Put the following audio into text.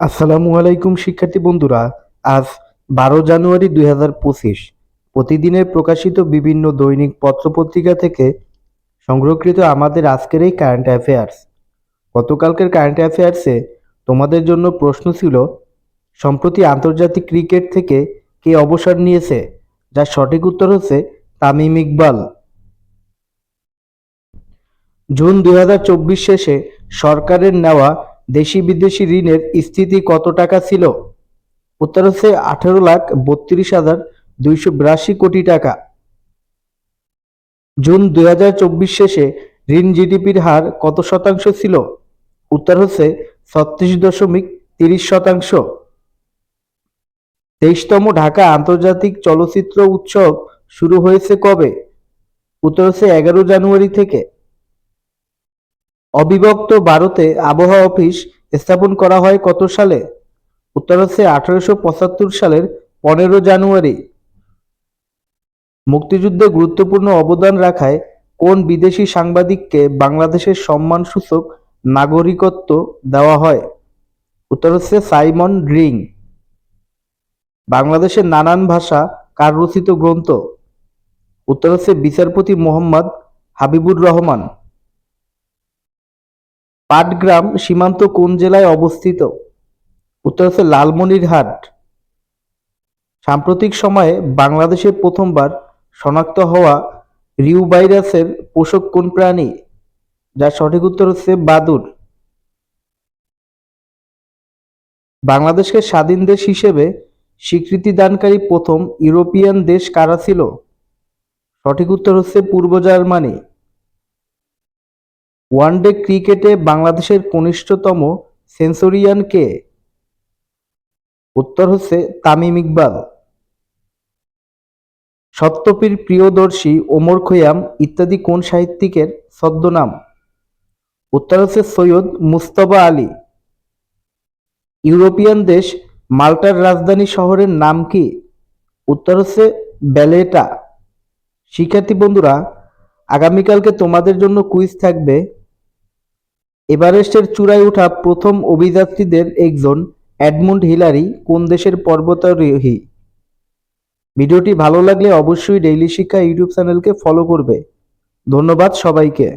আসসালামু আলাইকুম, শিক্ষার্থী বন্ধুরা। আজ বারো জানুয়ারি দুই হাজার পঁচিশ। প্রতিদিনের প্রকাশিত বিভিন্ন দৈনিক পত্রপত্রিকা থেকে সংগ্রহকৃত আমাদের আজকের এই কারেন্ট অ্যাফেয়ার্স গতকালকের কারেন্ট অ্যাফেয়ার্সে তোমাদের জন্য প্রশ্ন ছিল, সম্প্রতি আন্তর্জাতিক ক্রিকেট থেকে কে অবসর নিয়েছে? যার সঠিক উত্তর হচ্ছে তামিম ইকবাল। জুন দুই হাজার চব্বিশ শেষে সরকারের নেওয়া দেশি বিদেশি ঋণের স্থিতি কত টাকা ছিল? উত্তর হচ্ছে আঠারো লাখ বত্রিশ হাজার দুইশো বিরাশি কোটি টাকা। জুন দু হাজার চব্বিশ শেষে ঋণ জিডিপির হার কত শতাংশ ছিল? উত্তর হচ্ছে ছত্রিশ দশমিক তিরিশ শতাংশ। তেইশতম ঢাকা আন্তর্জাতিক চলচ্চিত্র উৎসব শুরু হয়েছে কবে? উত্তর হচ্ছে এগারো জানুয়ারি থেকে। অবিভক্ত ভারতে আবহাওয়া অফিস স্থাপন করা হয় কত সালে? উত্তর হচ্ছে আঠারোশো পঁচাত্তর সালের পনেরো জানুয়ারি। মুক্তিযুদ্ধে গুরুত্বপূর্ণ অবদান রাখায় কোন বিদেশি সাংবাদিককে বাংলাদেশের সম্মানসূচক নাগরিকত্ব দেওয়া হয়? উত্তর হচ্ছে সাইমন ড্রিং বাংলাদেশের নানান ভাষা কার রচিত গ্রন্থ? উত্তর হচ্ছে বিচারপতি মোহাম্মদ হাবিবুর রহমান। পাটগ্রাম সীমান্ত কোন জেলায় অবস্থিত? উত্তর হচ্ছে লালমনিরহাট। সাম্প্রতিক সময়ে বাংলাদেশে প্রথমবার শনাক্ত হওয়া রিউ ভাইরাসের পোষক কোন প্রাণী? যার সঠিক উত্তর হচ্ছে বাদুর বাংলাদেশকে স্বাধীন দেশ হিসেবে স্বীকৃতি দানকারী প্রথম ইউরোপিয়ান দেশ কারা ছিল? সঠিক উত্তর হচ্ছে পূর্ব জার্মানি। ওয়ানডে ক্রিকেটে বাংলাদেশের কনিষ্ঠতম সেঞ্চুরিয়ান কে? উত্তর হচ্ছে তামিম ইকবাল। সত্যপীর প্রিয়দর্শী ওমর খৈয়াম ইত্যাদি কোন সাহিত্যিকের ছদ্মনাম? উত্তর হচ্ছে সৈয়দ মুস্তফা আলী। ইউরোপিয়ান দেশ মাল্টার রাজধানী শহরের নাম কি? উত্তর হচ্ছে ব্যালেটা। শিক্ষার্থী বন্ধুরা, আগামীকালকে তোমাদের জন্য কুইজ থাকবে এভারেস্টের চূড়ায় ওঠা প্রথম অভিযাত্রীদের একজন অ্যাডমুন্ড হিলারি, কোন দেশের পর্বতারোহী? ভিডিওটি ভালো লাগলে অবশ্যই ডেইলি শিক্ষা ইউটিউব চ্যানেলকে ফলো করবে। ধন্যবাদ সবাইকে।